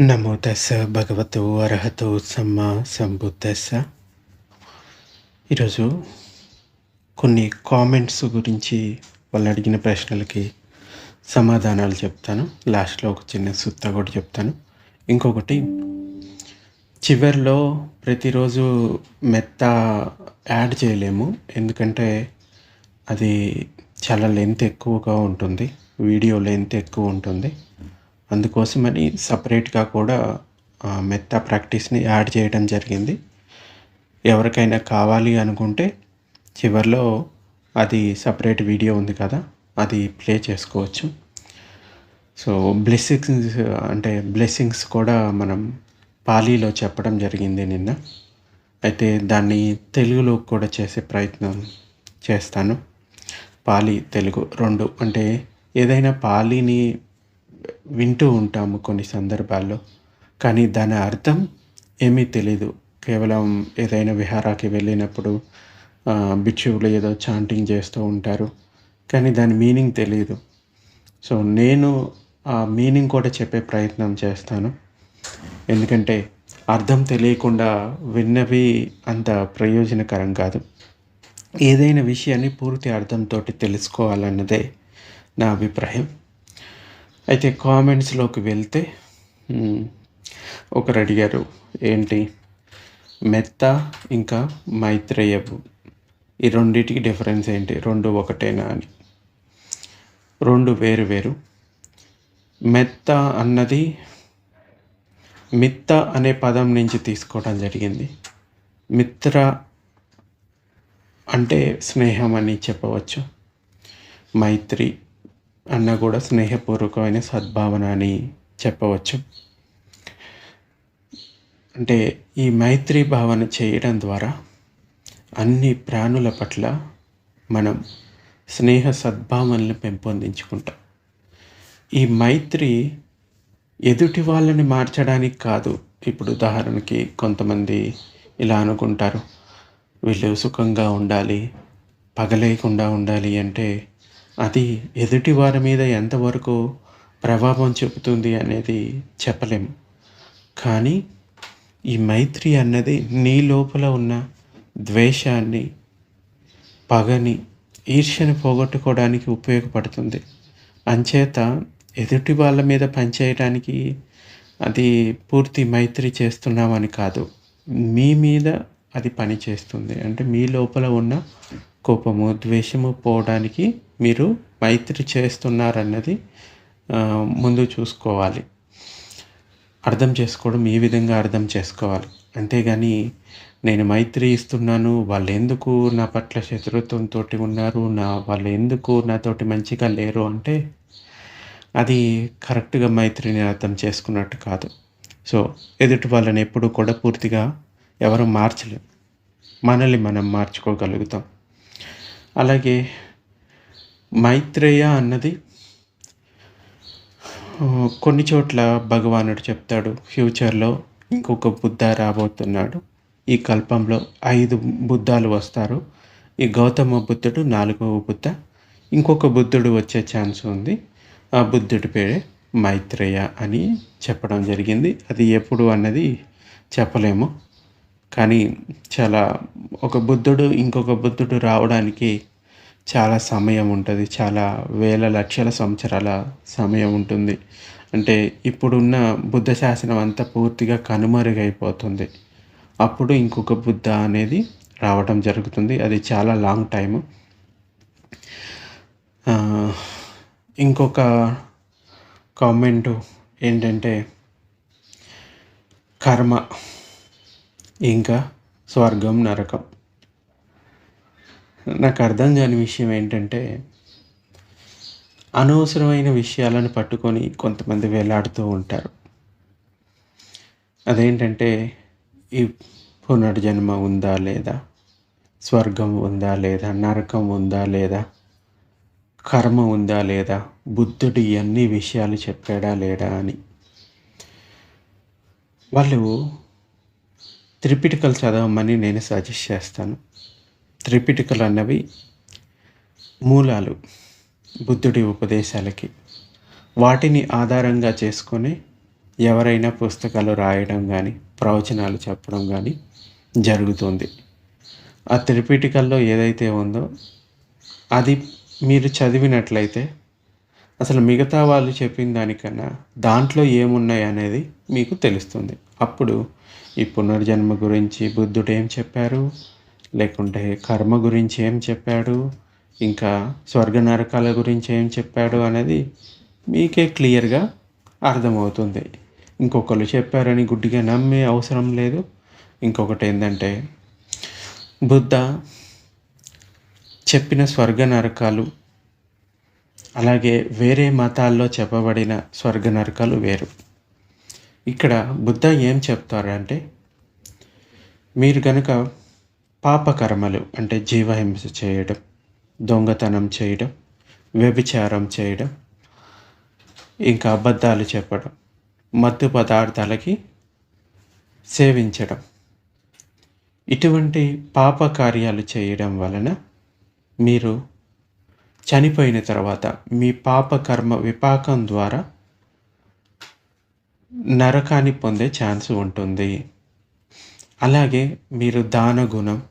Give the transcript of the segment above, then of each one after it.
నమో దశ భగవతు అర్హతో సమ్మ సంబుద్ధస్స. ఈరోజు కొన్ని కామెంట్స్ గురించి వాళ్ళు అడిగిన ప్రశ్నలకి సమాధానాలు చెప్తాను. లాస్ట్లో ఒక చిన్న సుత్త కూడా చెప్తాను. ఇంకొకటి చివరిలో ప్రతిరోజు మెత్త యాడ్ చేయలేము. ఎందుకంటే అది చాలా లెంత్ ఎక్కువగా ఉంటుంది. వీడియో లెంత్ ఎక్కువ ఉంటుంది. అందుకోసమని సపరేట్గా కూడా మెత్త ప్రాక్టీస్ని యాడ్ చేయడం జరిగింది. ఎవరికైనా కావాలి అనుకుంటే చివరిలో అది సపరేట్ వీడియో ఉంది కదా అది ప్లే చేసుకోవచ్చు. సో బ్లెస్సింగ్స్ అంటే బ్లెస్సింగ్స్ కూడా మనం పాలీలో చెప్పడం జరిగింది నిన్న. అయితే దాన్ని తెలుగులో కూడా చేసే ప్రయత్నం చేస్తాను. పాలి తెలుగు రెండు. అంటే ఏదైనా పాలీని వింటూ ఉంటాము కొన్ని సందర్భాల్లో. కానీ దాని అర్థం ఏమీ తెలీదు. కేవలం ఏదైనా విహారాకి వెళ్ళినప్పుడు బిక్షువులు ఏదో చాంటింగ్ చేస్తూ ఉంటారు. కానీ దాని మీనింగ్ తెలియదు సో నేను ఆ మీనింగ్ కూడా చెప్పే ప్రయత్నం చేస్తాను. ఎందుకంటే అర్థం తెలియకుండా విన్నవి అంత ప్రయోజనకరం కాదు. ఏదైనా విషయాన్ని పూర్తి అర్థంతో తెలుసుకోవాలన్నదే నా అభిప్రాయం. అయితే కామెంట్స్లోకి వెళ్తే ఒకరు అడిగారు ఏంటి? మెత్త ఇంకా మైత్రేయపు ఈ రెండింటికి డిఫరెన్స్ ఏంటి? రెండు ఒకటేనా అని. రెండు వేరు వేరు. మెత్త అన్నది మిత్త అనే పదం నుంచి తీసుకోవడం జరిగింది. మిత్ర అంటే స్నేహం అని చెప్పవచ్చు. మైత్రి అన్న కూడా స్నేహపూర్వకమైన సద్భావన అని చెప్పవచ్చు. అంటే ఈ మైత్రి భావన చేయడం ద్వారా అన్ని ప్రాణుల పట్ల మనం స్నేహ సద్భావనలు పెంపొందించుకుంటాం. ఈ మైత్రి ఎదుటి వాళ్ళని మార్చడానికి కాదు. ఇప్పుడు ఉదాహరణకి కొంతమంది ఇలా అనుకుంటారు. వీళ్ళు సుఖంగా ఉండాలి పగలేకుండా ఉండాలి అంటే అది ఎదుటి వారి మీద ఎంతవరకు ప్రభావం చూపుతుంది అనేది చెప్పలేము కానీ ఈ మైత్రి అన్నది నీ లోపల ఉన్న ద్వేషాన్ని పగని ఈర్ష్యని పోగొట్టుకోవడానికి ఉపయోగపడుతుంది. అంచేత ఎదుటి వాళ్ళ మీద పనిచేయడానికి అది పూర్తి మైత్రి చేస్తున్నామని కాదు. మీ మీద అది పనిచేస్తుంది. అంటే మీ లోపల ఉన్న కోపము ద్వేషము పోవడానికి మీరు మైత్రి చేస్తున్నారన్నది ముందు చూసుకోవాలి. అర్థం చేసుకోవడం ఈ విధంగా అర్థం చేసుకోవాలి? అంతేగాని నేను మైత్రి ఇస్తున్నాను వాళ్ళు ఎందుకు నా పట్ల శత్రుత్వంతో ఉన్నారు నా వాళ్ళు ఎందుకు నాతోటి మంచిగా లేరు అంటే అది కరెక్ట్గా మైత్రిని అర్థం చేసుకున్నట్టు కాదు. సో ఎదుటి వాళ్ళని ఎప్పుడు కూడా పూర్తిగా ఎవరు మార్చలేం మనల్ని మనం మార్చుకోగలుగుతాం. అలాగే మైత్రేయ అన్నది కొన్ని చోట్ల భగవానుడు చెప్తాడు ఫ్యూచర్లో ఇంకొక బుద్ధ రాబోతున్నాడు. ఈ కల్పంలో ఐదు బుద్ధాలు వస్తారు. ఈ గౌతమ బుద్ధుడు నాలుగవ బుద్ధ ఇంకొక బుద్ధుడు వచ్చే ఛాన్స్ ఉంది. ఆ బుద్ధుడి పేరే మైత్రేయ అని చెప్పడం జరిగింది. అది ఎప్పుడు అన్నది చెప్పలేము. కానీ చాలా ఒక బుద్ధుడు ఇంకొక బుద్ధుడు రావడానికి చాలా సమయం ఉంటుంది. చాలా వేల లక్షల సంవత్సరాల సమయం ఉంటుంది. అంటే ఇప్పుడున్న బుద్ధ శాసనం అంతా పూర్తిగా కనుమరుగైపోతుంది. అప్పుడు ఇంకొక బుద్ధ అనేది రావడం జరుగుతుంది. అది చాలా లాంగ్ టైము. ఇంకొక కామెంటు ఏంటంటే కర్మ. ఇంకా స్వర్గం నరకం. నాకు అర్థం కాని విషయం ఏంటంటే అనవసరమైన విషయాలను పట్టుకొని కొంతమంది వేలాడుతూ ఉంటారు. అదేంటంటే ఈ పునర్జన్మ ఉందా లేదా? స్వర్గం ఉందా లేదా? నరకం ఉందా లేదా? కర్మ ఉందా లేదా? బుద్ధుడు ఇవన్నీ విషయాలు చెప్పాడా లేడా అని. వాళ్ళు త్రిపిటికలు చదవమని నేను సజెస్ట్ చేస్తాను. త్రిపిటికలు అన్నవి మూలాలు బుద్ధుడి ఉపదేశాలకి. వాటిని ఆధారంగా చేసుకొని ఎవరైనా పుస్తకాలు రాయడం కానీ ప్రవచనాలు చెప్పడం కానీ జరుగుతుంది. ఆ త్రిపిటికల్లో ఏదైతే ఉందో అది మీరు చదివినట్లయితే అసలు మిగతా వాళ్ళు చెప్పిన దానికన్నా దాంట్లో ఏమున్నాయి అనేది మీకు తెలుస్తుంది. అప్పుడు ఈ పునర్జన్మ గురించి బుద్ధుడు ఏం చెప్పారు? లేకుంటే కర్మ గురించి ఏం చెప్పాడు? ఇంకా స్వర్గ నరకాల గురించి ఏం చెప్పాడు అనేది మీకే క్లియర్గా అర్థమవుతుంది. ఇంకొకరు చెప్పారని గుడ్డిగా నమ్మే అవసరం లేదు. ఇంకొకటి ఏంటంటే బుద్ధ చెప్పిన స్వర్గ నరకాలు అలాగే వేరే మతాల్లో చెప్పబడిన స్వర్గ నరకాలు వేరు. ఇక్కడ బుద్ధ ఏం చెప్తారంటే మీరు కనుక పాపకర్మలు అంటే జీవహింస చేయడం దొంగతనం చేయడం వ్యభిచారం చేయడం ఇంకా అబద్ధాలు చెప్పడం మత్తు పదార్థాలకి సేవించడం ఇటువంటి పాప కార్యాలు చేయడం వలన మీరు చనిపోయిన తర్వాత మీ పాపకర్మ విపాకం ద్వారా నరకాన్ని పొందే ఛాన్స్ ఉంటుంది. అలాగే మీరు దాన గుణం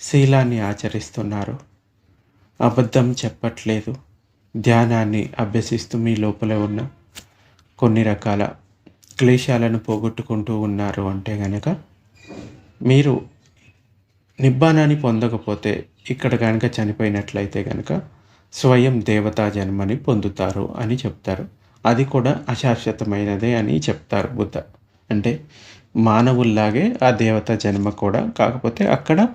శీలాన్ని ఆచరిస్తున్నారు. అబద్ధం చెప్పట్లేదు. ధ్యానాన్ని అభ్యసిస్తూ మీ లోపల ఉన్న కొన్ని రకాల క్లేశాలను పోగొట్టుకుంటూ ఉన్నారు అంటే కనుక మీరు నిబ్బానాన్ని పొందకపోతే ఇక్కడ కనుక చనిపోయినట్లయితే కనుక స్వయం దేవతా జన్మని పొందుతారు అని చెప్తారు. అది కూడా అశాశ్వతమైనదే అని చెప్తారు బుద్ధ. అంటే మానవుల్లాగే ఆ దేవత జన్మ కూడా. కాకపోతే అక్కడ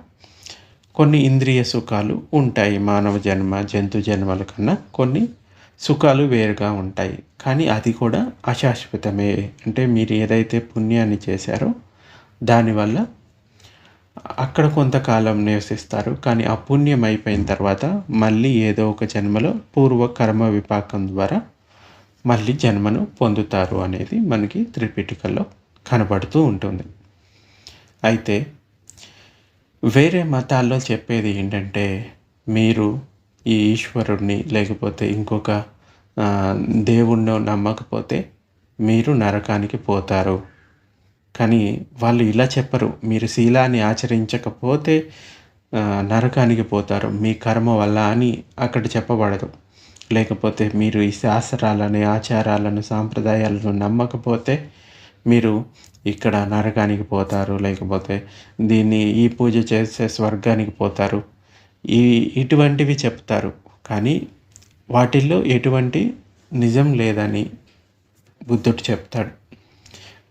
కొన్ని ఇంద్రియ సుఖాలు ఉంటాయి. మానవ జన్మ జంతు జన్మల కన్నా కొన్ని సుఖాలు వేరుగా ఉంటాయి. కానీ అది కూడా అశాశ్వతమే. అంటే మీరు ఏదైతే పుణ్యాన్ని చేశారో దానివల్ల అక్కడ కొంతకాలం నివసిస్తారు. కానీ ఆ పుణ్యం అయిపోయిన తర్వాత మళ్ళీ ఏదో ఒక జన్మలో పూర్వ కర్మ విపాకం ద్వారా మళ్ళీ జన్మను పొందుతారు అనేది మనకి త్రిపిటికల్లో కనబడుతూ ఉంటుంది. అయితే వేరే మతాల్లో చెప్పేది ఏంటంటే మీరు ఈ ఈశ్వరుడిని లేకపోతే ఇంకొక దేవుణ్ణో నమ్మకపోతే మీరు నరకానికి పోతారు. కానీ వాళ్ళు ఇలా చెప్పరు. మీరు శీలాన్ని ఆచరించకపోతే నరకానికి పోతారు. మీ కర్మ వల్ల అని అక్కడ చెప్పబడదు. లేకపోతే మీరు ఈ శాస్త్రాలని ఆచారాలను సాంప్రదాయాలను నమ్మకపోతే మీరు ఇక్కడ నరకానికి పోతారు లేకపోతే దీన్ని ఈ పూజ చేసే స్వర్గానికి పోతారు. ఈ ఇటువంటివి చెప్తారు. కానీ వాటిల్లో ఎటువంటి నిజం లేదని బుద్ధుడు చెప్తాడు.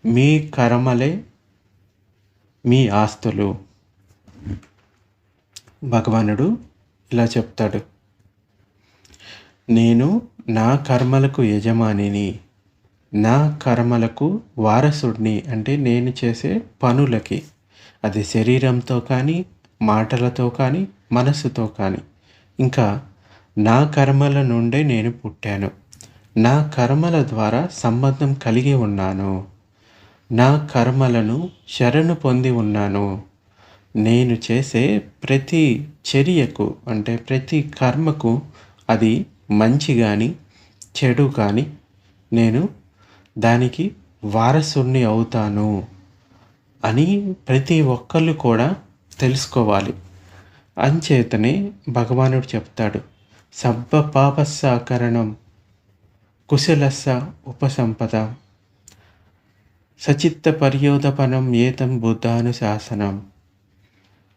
మీ కర్మలే మీ ఆస్తులు. భగవానుడు ఇలా చెప్తాడు. నేను నా కర్మలకు యజమానిని నా కర్మలకు వారసుడిని అంటే నేను చేసే పనులకి. అది శరీరంతో కానీ మాటలతో కానీ మనసుతో కానీ. ఇంకా నా కర్మల నుండే నేను పుట్టాను. నా కర్మల ద్వారా సంబంధం కలిగి ఉన్నాను. నా కర్మలను శరణు పొంది ఉన్నాను. నేను చేసే ప్రతి చర్యకు అంటే ప్రతి కర్మకు అది మంచి కానీ చెడు కానీ నేను దానికి వారసుని అవుతాను అని ప్రతి ఒక్కళ్ళు కూడా తెలుసుకోవాలి. అంచేతనే భగవానుడు చెప్తాడు సబ్బ పాపస్సాకరణం కుశలస్స ఉపసంపద సచిత్త పర్యోధపనం ఏతం బుద్ధానుశాసనం.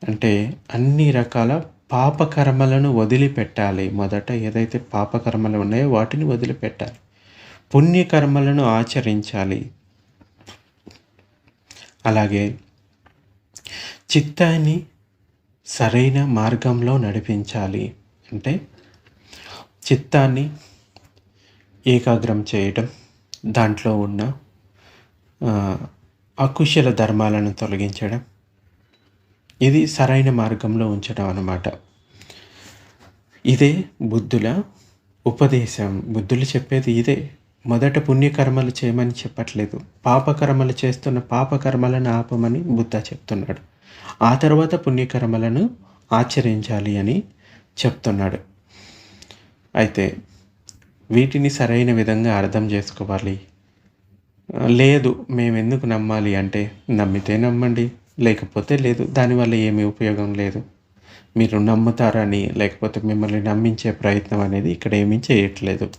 అంటే అన్ని రకాల పాపకర్మలను వదిలిపెట్టాలి. మొదట ఏదైతే పాపకర్మలు ఉన్నాయో వాటిని వదిలిపెట్టాలి. పుణ్యకర్మలను ఆచరించాలి. అలాగే చిత్తాన్ని సరైన మార్గంలో నడిపించాలి. అంటే చిత్తాన్ని ఏకాగ్రం చేయడం దాంట్లో ఉన్న అకుశల ధర్మాలను తొలగించడం ఇది సరైన మార్గంలో ఉంచడం అన్నమాట. ఇదే బుద్ధుల ఉపదేశం. బుద్ధులు చెప్పేది ఇదే. మొదట పుణ్యకర్మలు చేయమని చెప్పట్లేదు. పాపకర్మలు చేస్తున్న పాపకర్మలను ఆపమని బుద్ధ చెప్తున్నాడు. ఆ తర్వాత పుణ్యకర్మలను ఆచరించాలి అని చెప్తున్నాడు. అయితే వీటిని సరైన విధంగా అర్థం చేసుకోవాలి? లేదు. మేము ఎందుకు నమ్మాలి అంటే నమ్మితే నమ్మండి. లేకపోతే లేదు. దానివల్ల ఏమీ ఉపయోగం లేదు. మీరు నమ్ముతారని లేకపోతే మిమ్మల్ని నమ్మించే ప్రయత్నం అనేది ఇక్కడ ఏమీ చేయట్లేదు.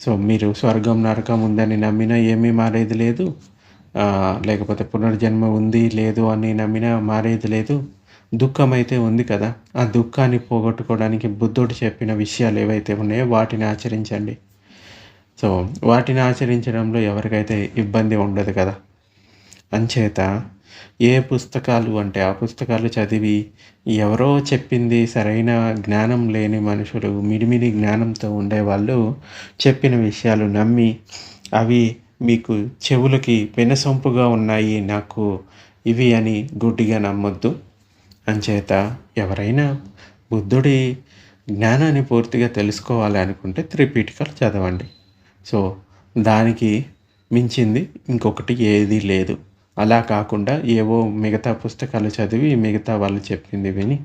సో మీరు స్వర్గం నరకం ఉందని నమ్మినా ఏమీ మారేది లేదు. లేకపోతే పునర్జన్మ ఉంది లేదు అని నమ్మినా మారేది లేదు. దుఃఖం అయితే ఉంది కదా. ఆ దుఃఖాన్ని పోగొట్టుకోవడానికి బుద్ధుడు చెప్పిన విషయాలు ఏవైతే ఉన్నాయో వాటిని ఆచరించండి. సో వాటిని ఆచరించడంలో ఎవరికైతే ఇబ్బంది ఉండదు కదా. అంచేత ఏ పుస్తకాలు అంటే ఆ పుస్తకాలు చదివి ఎవరో చెప్పింది సరైన జ్ఞానం లేని మనుషులు మిడిమిడి జ్ఞానంతో ఉండేవాళ్ళు చెప్పిన విషయాలు నమ్మి అవి మీకు చెవులకి వినసొంపుగా ఉన్నాయి నాకు ఇవి అని గుడ్డిగా నమ్మొద్దు. అంచేత ఎవరైనా బుద్ధుడి జ్ఞానాన్ని పూర్తిగా తెలుసుకోవాలి అనుకుంటే త్రిపీఠికలు చదవండి. సో దానికి మించింది ఇంకొకటి ఏదీ లేదు. అలా కాకుండా ఏవో మిగతా పుస్తకాలు చదివి మిగతా వాళ్ళు చెప్పింది విని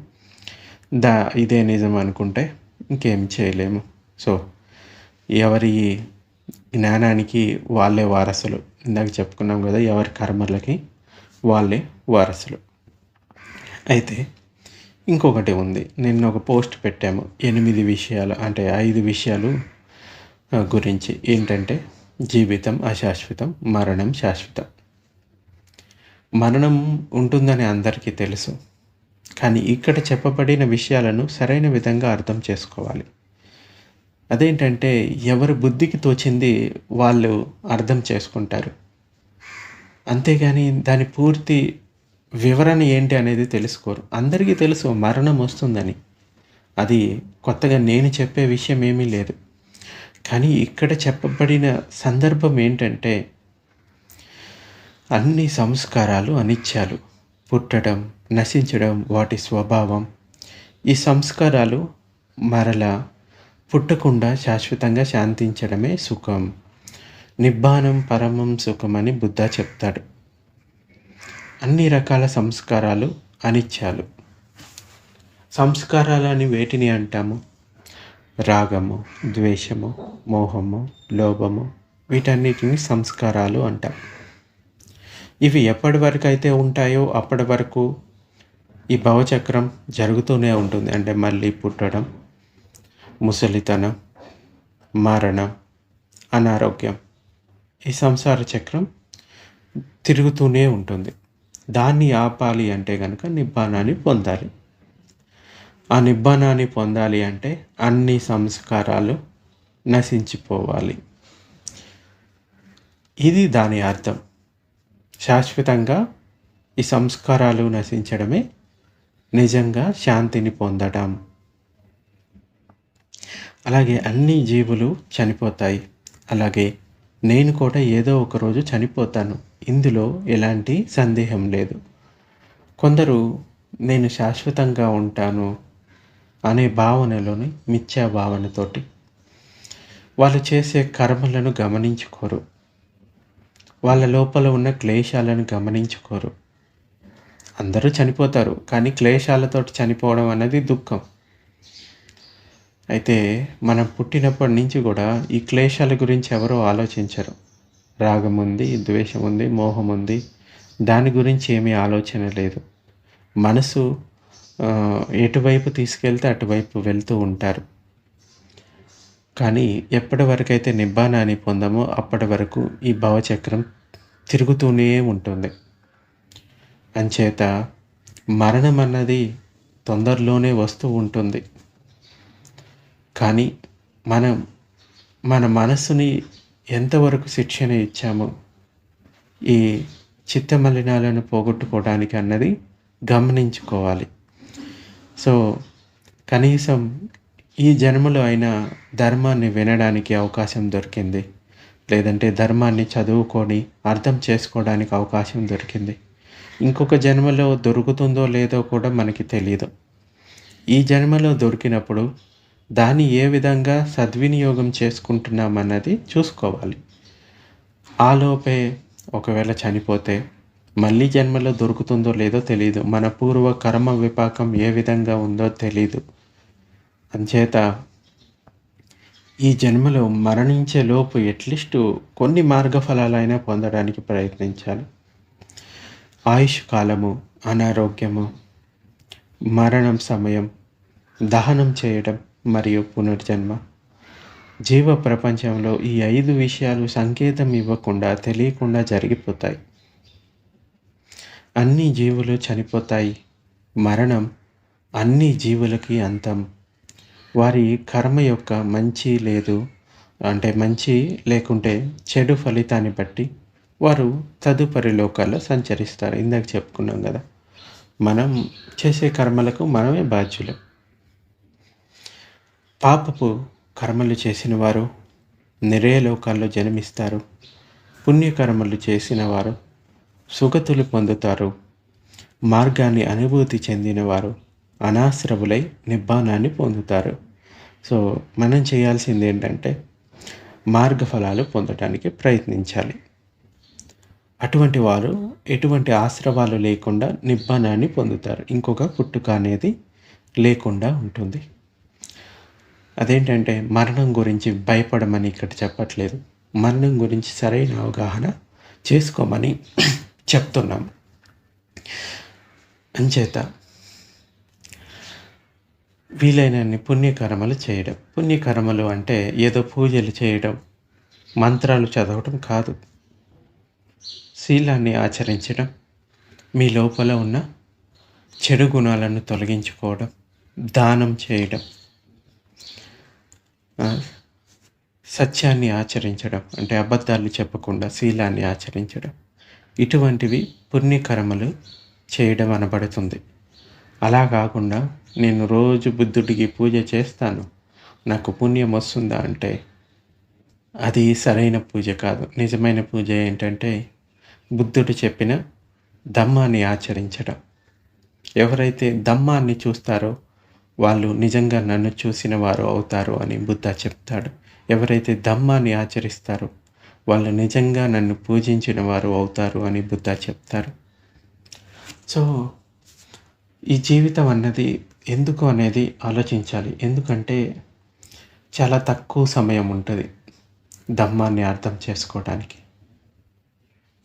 దా ఇదే నిజం అనుకుంటే ఇంకేం చేయలేము. సో ఎవరి జ్ఞానానికి వాళ్ళే వారసులు. ఇందాక చెప్పుకున్నాం కదా ఎవరి కర్మలకి వాళ్ళే వారసులు. అయితే ఇంకొకటి ఉంది. నిన్న ఒక పోస్ట్ పెట్టాము. ఎనిమిది విషయాలు అంటే ఐదు విషయాలు గురించి. ఏంటంటే జీవితం అశాశ్వతం మరణం శాశ్వతం. మరణం ఉంటుందని అందరికీ తెలుసు. కానీ ఇక్కడ చెప్పబడిన విషయాలను సరైన విధంగా అర్థం చేసుకోవాలి. అదేంటంటే ఎవరి బుద్ధికి తోచింది వాళ్ళు అర్థం చేసుకుంటారు. అంతేగాని దాని పూర్తి వివరణ ఏంటి అనేది తెలుసుకోరు. అందరికీ తెలుసు మరణం వస్తుందని. అది కొత్తగా నేను చెప్పే విషయం ఏమీ లేదు. కానీ ఇక్కడ చెప్పబడిన సందర్భం ఏంటంటే అన్ని సంస్కారాలు అనిత్యాలు. పుట్టడం నశించడం వాటి స్వభావం. ఈ సంస్కారాలు మరలా పుట్టకుండా శాశ్వతంగా శాంతించడమే సుఖం. నిబ్బానం పరమం సుఖం అని బుద్ధ చెప్తాడు. అన్ని రకాల సంస్కారాలు అనిత్యాలు. సంస్కారాలని వేటిని అంటాము? రాగము ద్వేషము మోహము లోభము వీటన్నిటిని సంస్కారాలు అంటాం. ఇవి ఎప్పటి వరకు అయితే ఉంటాయో అప్పటి వరకు ఈ భవచక్రం జరుగుతూనే ఉంటుంది. అంటే మళ్ళీ పుట్టడం ముసలితనం మరణం అనారోగ్యం ఈ సంసార చక్రం తిరుగుతూనే ఉంటుంది. దాన్ని ఆపాలి అంటే కనుక నిబ్బానాన్ని పొందాలి. ఆ నిబ్బానాన్ని పొందాలి అంటే అన్ని సంస్కారాలు నశించిపోవాలి. ఇది దాని అర్థం. శాశ్వతంగా ఈ సంస్కారాలు నశించడమే నిజంగా శాంతిని పొందడం అలాగే అన్ని జీవులు చనిపోతాయి. అలాగే నేను కూడా ఏదో ఒక రోజు చనిపోతాను. ఇందులో ఎలాంటి సందేహం లేదు. కొందరు నేను శాశ్వతంగా ఉంటాను అనే భావనలోని మిథ్యా భావనతోటి వాళ్ళు చేసే కర్మలను గమనించుకోరు. వాళ్ళ లోపల ఉన్న క్లేశాలను గమనించుకోరు. అందరూ చనిపోతారు కానీ క్లేశాలతోటి చనిపోవడం అనేది దుఃఖం. అయితే మనం పుట్టినప్పటి నుంచి కూడా ఈ క్లేశాల గురించి ఎవరో ఆలోచించరు. రాగం ఉంది ద్వేషం ఉంది మోహం ఉంది. దాని గురించి ఏమీ ఆలోచన లేదు. మనసు ఎటువైపు తీసుకెళ్తే అటువైపు వెళ్తూ ఉంటారు. కానీ ఎప్పటి వరకైతే నిబ్బానాన్ని పొందామో అప్పటి వరకు ఈ భవచక్రం తిరుగుతూనే ఉంటుంది. అంచేత మరణం అన్నది తొందరలోనే వస్తూ ఉంటుంది. కానీ మనం మన మనస్సుని ఎంతవరకు శిక్షణ ఇచ్చామో ఈ చిత్తమలినాలను పోగొట్టుకోవడానికి అన్నది గమనించుకోవాలి. సో కనీసం ఈ జన్మలో అయినా ధర్మాన్ని వినడానికి అవకాశం దొరికింది. లేదంటే ధర్మాన్ని చదువుకొని అర్థం చేసుకోవడానికి అవకాశం దొరికింది. ఇంకొక జన్మలో దొరుకుతుందో లేదో కూడా మనకి తెలియదు ఈ జన్మలో దొరికినప్పుడు దాన్ని ఏ విధంగా సద్వినియోగం చేసుకుంటున్నామన్నది చూసుకోవాలి. ఆలోపే ఒకవేళ చనిపోతే మళ్ళీ జన్మలో దొరుకుతుందో లేదో తెలియదు మన పూర్వ కర్మ విపాకం ఏ విధంగా ఉందో తెలియదు అంచేత ఈ జన్మలో మరణించే లోపు అట్లీస్ట్ కొన్ని మార్గఫలాలైనా పొందడానికి ప్రయత్నించాలి. ఆయుష్ కాలము అనారోగ్యము మరణం సమయం దహనం చేయడం మరియు పునర్జన్మ. జీవ ప్రపంచంలో ఈ ఐదు విషయాలు సంకేతం ఇవ్వకుండా తెలియకుండా జరిగిపోతాయి. అన్ని జీవులు చనిపోతాయి. మరణం అన్ని జీవులకి అంతం. వారి కర్మ యొక్క మంచి లేదు అంటే మంచి లేకుంటే చెడు ఫలితాన్ని బట్టి వారు తదుపరి లోకాల్లో సంచరిస్తారు. ఇందాక చెప్పుకున్నాం కదా మనం చేసే కర్మలకు మనమే బాధ్యులు. పాపపు కర్మలు చేసిన వారు నిరయ లోకాల్లో జన్మిస్తారు. పుణ్యకర్మలు చేసిన వారు సుగతులు పొందుతారు. మార్గాన్ని అనుభూతి చెందినవారు అనాశ్రవులై నిబ్బానాన్ని పొందుతారు. సో మనం చేయాల్సింది ఏంటంటే మార్గఫలాలు పొందటానికి ప్రయత్నించాలి. అటువంటి వారు ఎటువంటి ఆశ్రవాలు లేకుండా నిబ్బానాన్ని పొందుతారు. ఇంకొక పుట్టుక అనేది లేకుండా ఉంటుంది. అదేంటంటే మరణం గురించి భయపడమని ఇక్కడ చెప్పట్లేదు. మరణం గురించి సరైన అవగాహన చేసుకోమని చెప్తున్నాం అంచేత వీలైనన్ని పుణ్యకర్మలు చేయడం. పుణ్యకర్మలు అంటే ఏదో పూజలు చేయడం మంత్రాలు చదవడం కాదు. శీలాన్ని ఆచరించడం మీ లోపల ఉన్న చెడు గుణాలను తొలగించుకోవడం దానం చేయడం సత్యాన్ని ఆచరించడం అంటే అబద్ధాలు చెప్పకుండా శీలాన్ని ఆచరించడం. ఇటువంటివి పుణ్యకర్మలు చేయడం అనబడుతుంది. అలా కాకుండా నేను రోజు బుద్ధుడికి పూజ చేస్తాను. నాకు పుణ్యం వస్తుందా అంటే అది సరైన పూజ కాదు. నిజమైన పూజ ఏంటంటే బుద్ధుడు చెప్పిన ధమ్మాన్ని ఆచరించడం. ఎవరైతే ధమ్మాన్ని చూస్తారో వాళ్ళు నిజంగా నన్ను చూసిన వారు అవుతారు అని బుద్ధ చెప్తాడు. ఎవరైతే ధమ్మాన్ని ఆచరిస్తారో వాళ్ళు నిజంగా నన్ను పూజించిన వారు అవుతారు అని బుద్ధ చెప్తారు. సో ఈ జీవితం అన్నది ఎందుకు అనేది ఆలోచించాలి. ఎందుకంటే చాలా తక్కువ సమయం ఉంటుంది ధమ్మాన్ని అర్థం చేసుకోవడానికి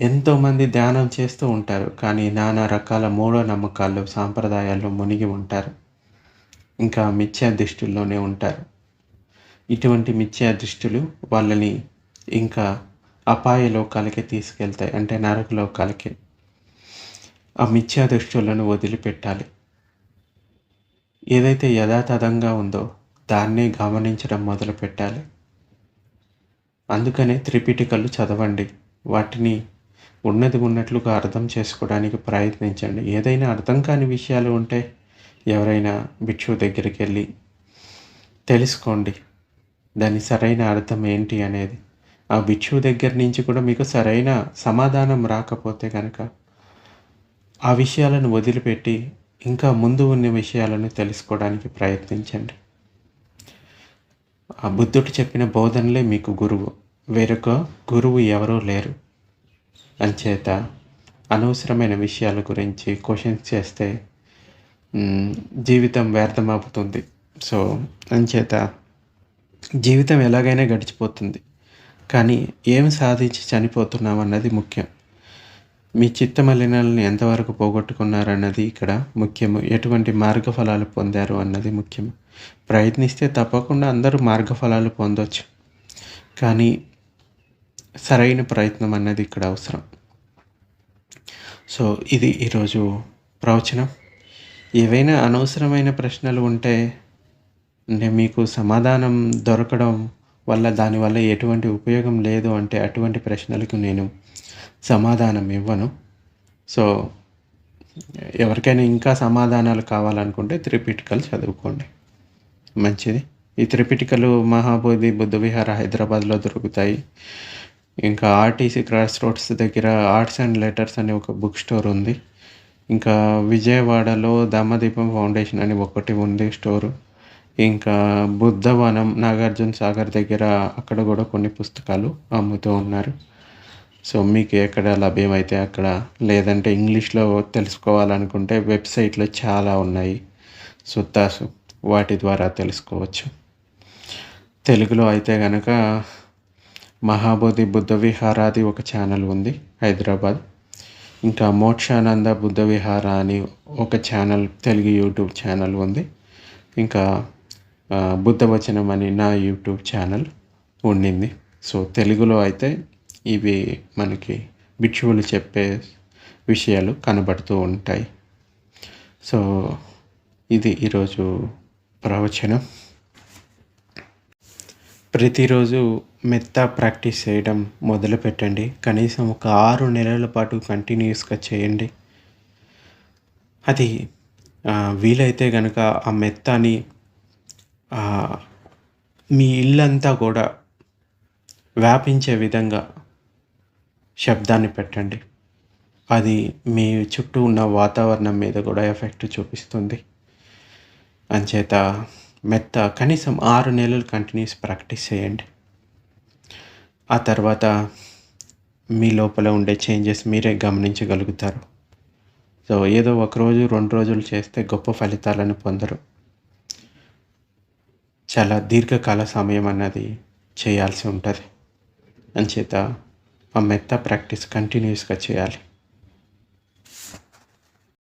ఎంతోమంది ధ్యానం చేస్తూ ఉంటారు కానీ నానా రకాల మూఢ నమ్మకాలు సాంప్రదాయాల్లో మునిగి ఉంటారు. ఇంకా మిథ్యా దృష్టిల్లోనే ఉంటారు. ఇటువంటి మిథ్యా దృష్టిలు వాళ్ళని ఇంకా అపాయ లోకాలకి తీసుకెళ్తాయి అంటే నరక లోకాలకి ఆ మిథ్యా దృష్టిలను వదిలిపెట్టాలి. ఏదైతే యథాతథంగా ఉందో దాన్నే గమనించడం మొదలు పెట్టాలి అందుకనే త్రిపిటికలు చదవండి. వాటిని ఉన్నది ఉన్నట్లుగా అర్థం చేసుకోవడానికి ప్రయత్నించండి. ఏదైనా అర్థం కాని విషయాలు ఉంటే ఎవరైనా భిక్షువు దగ్గరికి వెళ్ళి తెలుసుకోండి. దాని సరైన అర్థం ఏంటి అనేది. ఆ భిక్షువు దగ్గర నుంచి కూడా మీకు సరైన సమాధానం రాకపోతే కనుక ఆ విషయాలను వదిలిపెట్టి ఇంకా ముందు ఉన్న విషయాలను తెలుసుకోవడానికి ప్రయత్నించండి. ఆ బుద్ధుడు చెప్పిన బోధనలే మీకు గురువు. వేరొక గురువు ఎవరూ లేరు. అంచేత అనవసరమైన విషయాల గురించి క్వశ్చన్స్ చేస్తే జీవితం వ్యర్థమవుతుంది. సో అంచేత జీవితం ఎలాగైనా గడిచిపోతుంది. కానీ ఏం సాధించి చనిపోతున్నాం అన్నది ముఖ్యం. మీ చిత్తమలినాలను ఎంతవరకు పోగొట్టుకున్నారన్నది ఇక్కడ ముఖ్యము. ఎటువంటి మార్గఫలాలు పొందారు అన్నది ముఖ్యం ప్రయత్నిస్తే తప్పకుండా అందరూ మార్గఫలాలు పొందొచ్చు. కానీ సరైన ప్రయత్నం అన్నది ఇక్కడ అవసరం. సో ఇది ఈరోజు ప్రవచనం. ఏవైనా అనవసరమైన ప్రశ్నలు ఉంటే అంటే మీకు సమాధానం దొరకడం వల్ల దానివల్ల ఎటువంటి ఉపయోగం లేదు అంటే అటువంటి ప్రశ్నలకు నేను సమాధానం ఇవ్వను. సో ఎవరికైనా ఇంకా సమాధానాలు కావాలనుకుంటే త్రిపిటికలు చదువుకోండి. మంచిది. ఈ త్రిపిటికలు మహాబోధి బుద్ధ విహార హైదరాబాద్లో దొరుకుతాయి. ఇంకా ఆర్టీసీ క్రాస్ రోడ్స్ దగ్గర ఆర్ట్స్ అండ్ లెటర్స్ అనే ఒక బుక్ స్టోర్ ఉంది. ఇంకా విజయవాడలో దమ్మదీపం ఫౌండేషన్ అని ఒకటి ఉంది స్టోరు. ఇంకా బుద్ధవనం నాగార్జున సాగర్ దగ్గర అక్కడ కూడా కొన్ని పుస్తకాలు అమ్ముతూ ఉన్నారు. సో మీకు ఎక్కడ లభ్యమైతే అక్కడ లేదంటే ఇంగ్లీష్లో తెలుసుకోవాలనుకుంటే వెబ్సైట్లో చాలా ఉన్నాయి. సుత్తాసు వాటి ద్వారా తెలుసుకోవచ్చు. తెలుగులో అయితే కనుక మహాబోధి బుద్ధ విహారాది ఒక ఛానల్ ఉంది హైదరాబాద్. ఇంకా మోక్షానంద బుద్ధ విహార అని ఒక ఛానల్ తెలుగు యూట్యూబ్ ఛానల్ ఉంది. ఇంకా బుద్ధవచనం అని నా యూట్యూబ్ ఛానల్ ఉండింది. సో తెలుగులో అయితే ఇవి మనకి భిక్షువులు చెప్పే విషయాలు కనబడుతూ ఉంటాయి. సో ఇది ఈరోజు ప్రవచనం. ప్రతిరోజు మెత్త ప్రాక్టీస్ చేయడం మొదలు పెట్టండి. కనీసం ఒక ఆరు నెలల పాటు కంటిన్యూస్గా చేయండి. అది వీలైతే కనుక ఆ మెత్తని మీ ఇల్లంతా కూడా వ్యాపించే విధంగా శబ్దాన్ని పెట్టండి. అది మీ చుట్టూ ఉన్న వాతావరణం మీద కూడా ఎఫెక్ట్ చూపిస్తుంది. అంచేత మెత్త కనీసం ఆరు నెలలు కంటిన్యూస్ ప్రాక్టీస్ చేయండి. ఆ తర్వాత మీ లోపల ఉండే చేంజెస్ మీరే గమనించగలుగుతారు. సో ఏదో ఒక రోజు రెండు రోజులు చేస్తే గొప్ప ఫలితాలను పొందరు. చాలా దీర్ఘకాల సమయం అన్నది చేయాల్సి ఉంటుంది. అంచేత ఆ మెత్త ప్రాక్టీస్ కంటిన్యూస్గా చేయాలి.